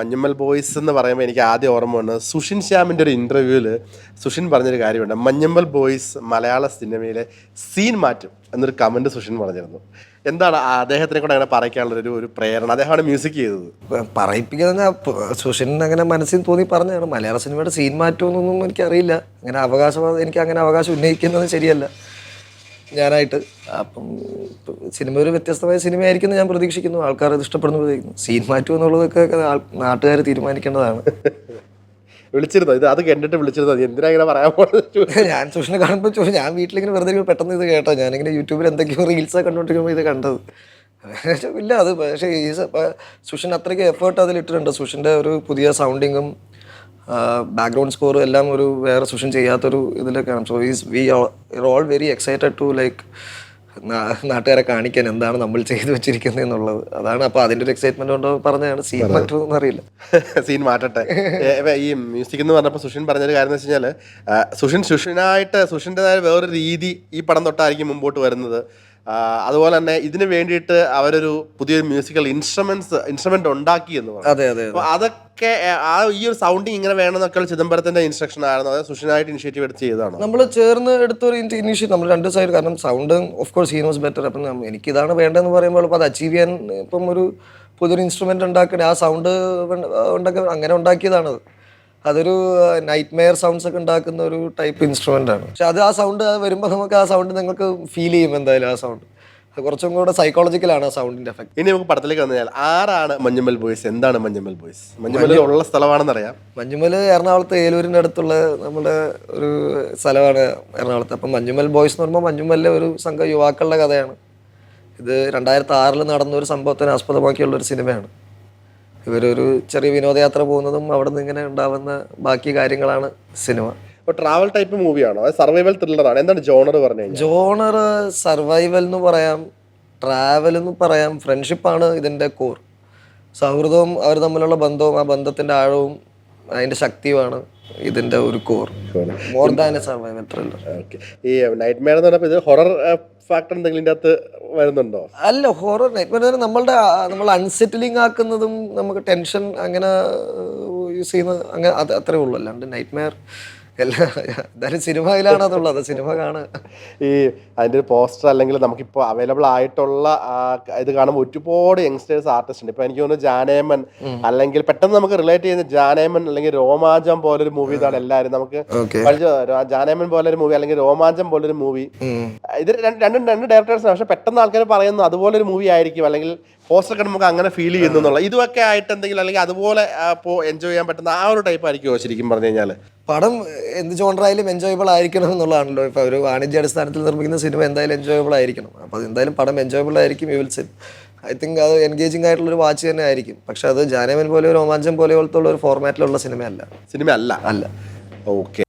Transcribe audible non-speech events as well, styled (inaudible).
Manjummel boys എന്ന് പറയുമ്പോൾ എനിക്ക് ആദ്യം ഓർമ്മ വന്നത് സുഷിൻ ശ്യാമിന്റെ ഒരു ഇന്റർവ്യൂവിൽ സുഷിൻ പറഞ്ഞൊരു കാര്യമുണ്ട്. മഞ്ഞമ്മൽ ബോയ്സ് മലയാള സിനിമയിലെ സീൻ മാറ്റും എന്നൊരു കമന്റ് സുഷിൻ പറഞ്ഞിരുന്നു. എന്താണ് അദ്ദേഹത്തിനെ കൂടെ അങ്ങനെ പറയിക്കാനുള്ള ഒരു ഒരു പ്രേരണ? അദ്ദേഹമാണ് മ്യൂസിക് ചെയ്തത്. പറയിപ്പിക്കുന്ന സുഷിൻ അങ്ങനെ മനസ്സിൽ തോന്നി പറഞ്ഞതാണ്. മലയാള സിനിമയുടെ സീൻ മാറ്റുമെന്നൊന്നും എനിക്കറിയില്ല. അങ്ങനെ അവകാശം എനിക്ക് അങ്ങനെ അവകാശം ഉന്നയിക്കുന്നത് ശരിയല്ല. ഞാനായിട്ട്. അപ്പം സിനിമ ഒരു വ്യത്യസ്തമായ സിനിമയായിരിക്കും ഞാൻ പ്രതീക്ഷിക്കുന്നു. ആൾക്കാർ അത് ഇഷ്ടപ്പെടുന്നു പ്രതീക്ഷിക്കുന്നു സീൻ മാറ്റു എന്നുള്ളതൊക്കെ നാട്ടുകാർ തീരുമാനിക്കേണ്ടതാണ്. വിളിച്ചിരുന്നു? ഇത് അത് കണ്ടിട്ട് വിളിച്ചിരുന്നു? അത് എന്തിനാ ഇങ്ങനെ പറയാൻ പോകുന്നത് (laughs) ഞാൻ സുഷിനെ കാണുമ്പോൾ ചോദിച്ചു ഞാൻ വീട്ടിലിങ്ങനെ വെറുതെ പെട്ടെന്ന് ഇത് കേട്ടോ. ഞാനിങ്ങനെ യൂട്യൂബിൽ എന്തൊക്കെയോ റീൽസ് കണ്ടുകൊണ്ടിരിക്കുമ്പോൾ ഇത് കണ്ടത്. (laughs) ഇല്ല അത് പക്ഷേ ഈ സുഷിൻ അത്രയ്ക്ക് എഫേർട്ട് അതിലിട്ടിട്ടുണ്ട്. സുഷിന്റെ ഒരു പുതിയ സൗണ്ടിങ്ങും ബാക്ക്ഗ്രൗണ്ട് സ്കോർ എല്ലാം ഒരു വേറെ സുഷിൻ ചെയ്യാത്തൊരു ഇതിലൊക്കെയാണ്. So is we all very excited to like നാട്ടുകാരെ കാണിക്കാൻ എന്താണ് നമ്മൾ ചെയ്തു വെച്ചിരിക്കുന്നത് എന്നുള്ളത്. അതാണ് അപ്പൊ അതിന്റെ ഒരു എക്സൈറ്റ്മെന്റ് കൊണ്ട് പറഞ്ഞാണ് സീൻ മാറ്റുമെന്ന് അറിയില്ല. (laughs) സീൻ മാറ്റട്ടെ. ഈ മ്യൂസിക് എന്ന് പറഞ്ഞപ്പോൾ സുഷിൻ പറഞ്ഞൊരു കാര്യം എന്ന് വെച്ച് കഴിഞ്ഞാൽ സുഷിൻ സുഷിനായിട്ട് സുഷിന്റെതായ വേറൊരു രീതി ഈ പടം തൊട്ടായിരിക്കും മുമ്പോട്ട് വരുന്നത്. അതുപോലെ തന്നെ ഇതിന് വേണ്ടിയിട്ട് അവരൊരു പുതിയൊരു മ്യൂസിക്കൽ ഇൻസ്ട്രുമെന്റ്സ് ഇൻസ്ട്രുമെന്റ് ഉണ്ടാക്കി എന്ന് പറഞ്ഞു. അതെ അതെ അപ്പോൾ അതൊക്കെ ആ ഈ ഒരു സൗണ്ടിങ് ഇങ്ങനെ വേണമെന്നൊക്കെ ചിദംബരത്തിന്റെ ഇൻസ്ട്രക്ഷൻ ആയിരുന്നു. അതായത് സുഷിനായിട്ട് ഇനിഷ്യേറ്റീവ് എടുത്ത് ചെയ്താണ് നമ്മൾ ചേർന്ന് എടുത്ത ഒരു ഇനിഷ്യേറ്റീവ് നമ്മൾ രണ്ട് സൈഡ് കാരണം sound of course he knows better അപ്പം എനിക്ക് ഇതാണ് വേണ്ടതെന്ന് പറയുമ്പോൾ അപ്പോൾ അത് അച്ചീവ് ചെയ്യാൻ ഇപ്പം ഒരു പുതിയൊരു ഇൻസ്ട്രുമെന്റ് ഉണ്ടാക്കണേ ആ സൗണ്ട് ഉണ്ടാക്കി അങ്ങനെ ഉണ്ടാക്കിയതാണത്. അതൊരു നൈറ്റ് മെയർ സൗണ്ട്സ് ഒക്കെ ഉണ്ടാക്കുന്ന ഒരു ടൈപ്പ് ഇൻസ്ട്രുമെന്റ് ആണ്. പക്ഷെ അത് ആ സൗണ്ട് വരുമ്പോൾ നമുക്ക് ആ സൗണ്ട് നിങ്ങൾക്ക് ഫീൽ ചെയ്യും എന്തായാലും ആ സൗണ്ട് കുറച്ചും കൂടെ സൈക്കോളജിക്കലാണ് ആ സൗണ്ടിന്റെ എഫക്ട് ഇനി നമുക്ക് പടത്തിലേക്ക് വന്നു കഴിഞ്ഞാൽ ആരാണ് മഞ്ഞുമൽ ബോയ്സ്? എന്താണ് മഞ്ഞുമൽ ബോയ്സ്? മഞ്ഞുമൽ ഉള്ള സ്ഥലമാണെന്ന് അറിയാം. മഞ്ഞുമൽ എറണാകുളത്ത് ഏലൂരിന്റെ അടുത്തുള്ള നമ്മുടെ ഒരു സ്ഥലമാണ് എറണാകുളത്ത്. അപ്പം മഞ്ഞുമൽ ബോയ്സ് എന്ന് പറയുമ്പോൾ മഞ്ഞുമലിലെ ഒരു സംഘം യുവാക്കളുടെ കഥയാണ്. ഇത് രണ്ടായിരത്തി ആറിൽ നടന്ന ഒരു സംഭവത്തിന് ആസ്പദമാക്കിയുള്ള ഒരു സിനിമയാണ്. ഇവരൊരു ചെറിയ വിനോദയാത്ര പോകുന്നതും അവിടെ നിന്ന് ഇങ്ങനെ ഉണ്ടാവുന്ന ബാക്കി കാര്യങ്ങളാണ് സിനിമ. ഇപ്പോൾ ട്രാവൽ ടൈപ്പ് മൂവിയാണോ അത് സർവൈവൽ ത്രില്ലറാണ് എന്താണ് ജോണർ പറഞ്ഞു ജോണർ സർവൈവൽ എന്ന് പറയാം ട്രാവൽ എന്ന് പറയാം ഫ്രണ്ട്ഷിപ്പാണ് ഇതിന്റെ കോർ സൗഹൃദവും അവർ തമ്മിലുള്ള ബന്ധവും ആ ബന്ധത്തിന്റെ ആഴവും അതിന്റെ ശക്തിയുമാണ്. ഇതിന്റെ ഒരു core more than a survival thriller okay ഈ നൈറ്റ് മെയർ എന്ന് പറഞ്ഞാൽ ഇത് ഹൊറർ ഫാക്ടർ എന്തെങ്കിലും ഇതിന്റെ അകത്ത് വരുന്നുണ്ടോ? അല്ല ഹൊറർ നൈറ്റ് നമ്മളുടെ ആ- നമ്മൾ അൺസെറ്റിലിംഗ് ആക്കുന്നതും നമുക്ക് ടെൻഷൻ അങ്ങനെ യൂസ് ചെയ്യുന്ന അങ്ങനെ അത് അത്രേ ഉള്ളൂ. അല്ലാണ്ട് നൈറ്റ് മെയർ എല്ലാ എന്തായാലും സിനിമയിലാണ് അതുള്ളത് സിനിമ കാണുക ഈ അതിന്റെ ഒരു പോസ്റ്റർ അല്ലെങ്കിൽ നമുക്കിപ്പോൾ അവൈലബിൾ ആയിട്ടുള്ള ഇത് കാണുമ്പോൾ ഒരുപാട് യങ്സ്റ്റേഴ്സ് ആർട്ടിസ്റ്റ് ഉണ്ട്. ഇപ്പൊ എനിക്ക് തോന്നുന്നു ജാനേമൻ അല്ലെങ്കിൽ പെട്ടെന്ന് നമുക്ക് റിലേറ്റ് ചെയ്യുന്ന ജാനേമൻ അല്ലെങ്കിൽ രോമാഞ്ചം പോലൊരു മൂവി ഇതാണ് എല്ലാവരും. നമുക്ക് ജാനേമൻ പോലൊരു മൂവി അല്ലെങ്കിൽ രോമാഞ്ചം പോലൊരു മൂവി ഇത് രണ്ട് രണ്ടും രണ്ട് ഡയറക്ടേഴ്സാണ് പക്ഷെ പെട്ടെന്ന് ആൾക്കാർ പറയുന്നു അതുപോലൊരു മൂവി ആയിരിക്കും. അല്ലെങ്കിൽ പോസ്റ്റർ ഒക്കെ അങ്ങനെ ഫീൽ ചെയ്യുന്നു എന്നുള്ള ഇതൊക്കെ ആയിട്ട് എന്തെങ്കിലും അല്ലെങ്കിൽ അതുപോലെ എൻജോയ് ചെയ്യാൻ പറ്റുന്ന ആ ഒരു ടൈപ്പ് ആയിരിക്കുമോ ശരിക്കും പറഞ്ഞു കഴിഞ്ഞാൽ പടം എന്ത് ജോണറായാലും എൻജോയബിൾ ആയിരിക്കണം എന്നുള്ളതാണല്ലോ. ഇപ്പോൾ ഒരു വാണിജ്യ അടിസ്ഥാനത്തിൽ നിർമ്മിക്കുന്ന സിനിമ എന്തായാലും എൻജോയബിൾ ആയിരിക്കണം. അപ്പോൾ എന്തായാലും പടം എൻജോയബിൾ ആയിരിക്കും you will set I think അത് എൻഗേജിംഗ് ആയിട്ടുള്ള ഒരു വാച്ച് തന്നെ ആയിരിക്കും. പക്ഷെ അത് ജാനമൻ പോലെ രോമാഞ്ചം പോലെ പോലത്തെ ഉള്ള ഒരു ഫോർമാറ്റിലുള്ള സിനിമയല്ല സിനിമ അല്ല. അല്ല. ഓക്കെ